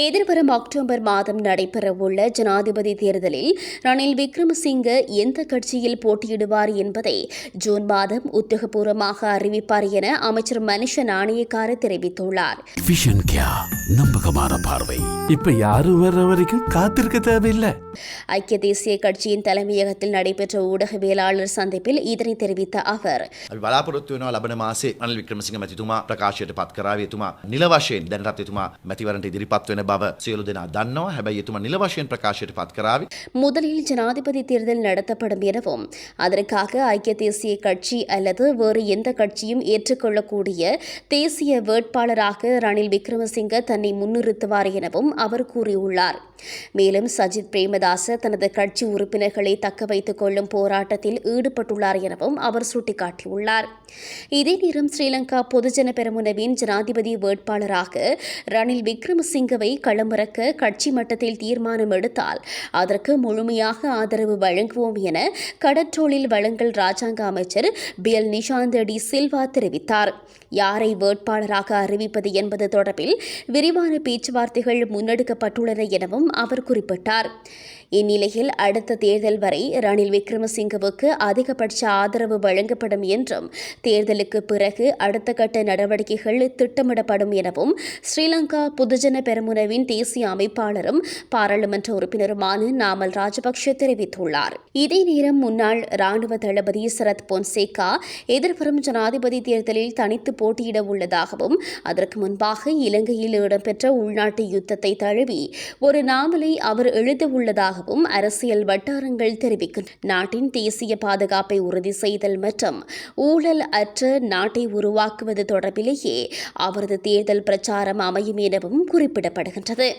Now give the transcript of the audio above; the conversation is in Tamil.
எதிர்வரும் அக்டோபர் மாதம் நடைபெறவுள்ள ஜனாதிபதி தேர்தலில் ரணில் விக்ரமசிங்க எந்த கட்சியில் போட்டியிடுவார் என்பதை ஜூன் மாதம் உத்தியோகபூர்வமாக அறிவிப்பார் என அமைச்சர் மனுஷ நாணயக்கார தெரிவித்துள்ளார் விஷன் கியா நம்பகமான பார்வை இப்ப யாரும் வர்ற வரைக்கும் காத்திருக்க தேவையில்லை ஐக்கிய தேசிய கட்சியின் தலைமையகத்தில் நடைபெற்ற ஊடகவியலாளர் சந்திப்பில் இதனை தெரிவித்த அவர் අපි බලාපොරොත්තු වෙනවා ලබන මාසේ අනිල් වික්‍රමසිංහ මැතිතුමා ප්‍රකාශයට පත් කරාවේ එතුමා නිල වශයෙන් දැනටත් එතුමා මැතිවරණට ඉදිරිපත් වෙන බව සියලු දෙනා දන්නවා. හැබැයි එතුමා නිල වශයෙන් ප්‍රකාශයට පත් කරාවේ. முதலில் ஜனாதிபதி தேர்தல் நடத்தப்படும் எனவும் அதற்காக ஐக்கிய தேசிய கட்சி அல்லது வேறு எந்த கட்சியும் ஏற்றுக்கொள்ளக்கூடிய தேசிய வேட்பாளராக ரணில் விக்ரமசிங்க தன்னை முன்னிறுத்துவார் எனவும் அவர் கூறியுள்ளார் மேலும் சஜித் பிரேமதாச தனது கட்சி உறுப்பினர்களை தக்க வைத்துக் கொள்ளும் போராட்டத்தில் ஈடுபட்டுள்ளார் எனவும் அவர் சுட்டிக்காட்டியுள்ளார் இதே நேரம் ஸ்ரீலங்கா பொதுஜன பெரமுனவின் ஜனாதிபதி வேட்பாளராக ரணில் விக்ரமசிங்கவை களமிறக்க கட்சி மட்டத்தில் தீர்மானம் எடுத்தால் அதற்கு முழுமையாக ஆதரவு வழங்குவோம் என கடற்றோளில் வழங்கல் ராஜாங்க அமைச்சர் P L Nishanth D Silva தெரிவித்தார். யாரை வேட்பாளராக அறிவிப்பது என்பது தொடர்பில் விரிவான பேச்சுவார்த்தைகள் முன்னெடுக்கப்பட்டுள்ளன எனவும் அவர் குறிப்பிட்டார். இந்நிலையில் அடுத்த தேர்தல் வரை ரணில் விக்ரமசிங்கவுக்கு அதிகபட்ச ஆதரவு வழங்கப்படும் என்றும் தேர்தலுக்கு பிறகு அடுத்த கட்ட நடவடிக்கைகள் திட்டமிடப்படும் எனவும் ஸ்ரீலங்கா பொதுஜன பெருமுனவின் தேசிய அமைப்பாளரும் பாராளுமன்ற உறுப்பினருமான நாமல் ராஜபக்ஷ தெரிவித்துள்ளார். இதே நேரம் முன்னாள் ராணுவ தளபதி சரத் பொன்சேகா எதிர்வரும் ஜனாதிபதி தேர்தலில் தனித்து போட்டியிட உள்ளதாகவும் அதற்கு முன்பாக இலங்கையில் இடம்பெற்ற உள்நாட்டு யுத்தத்தை தழுவி ஒரு நாவலை அவர் எழுத உள்ளதாகவும் அரசியல் வட்டாரங்கள் தெரிவிக்கின்றன நாட்டின் தேசிய பாதுகாப்பை உறுதி செய்தல் மற்றும் ஊழல் அற்ற நாட்டை உருவாக்குவது தொடர்பிலேயே அவரது தேர்தல் பிரச்சாரம் அமையும் எனவும் குறிப்பிடப்படுகின்றது.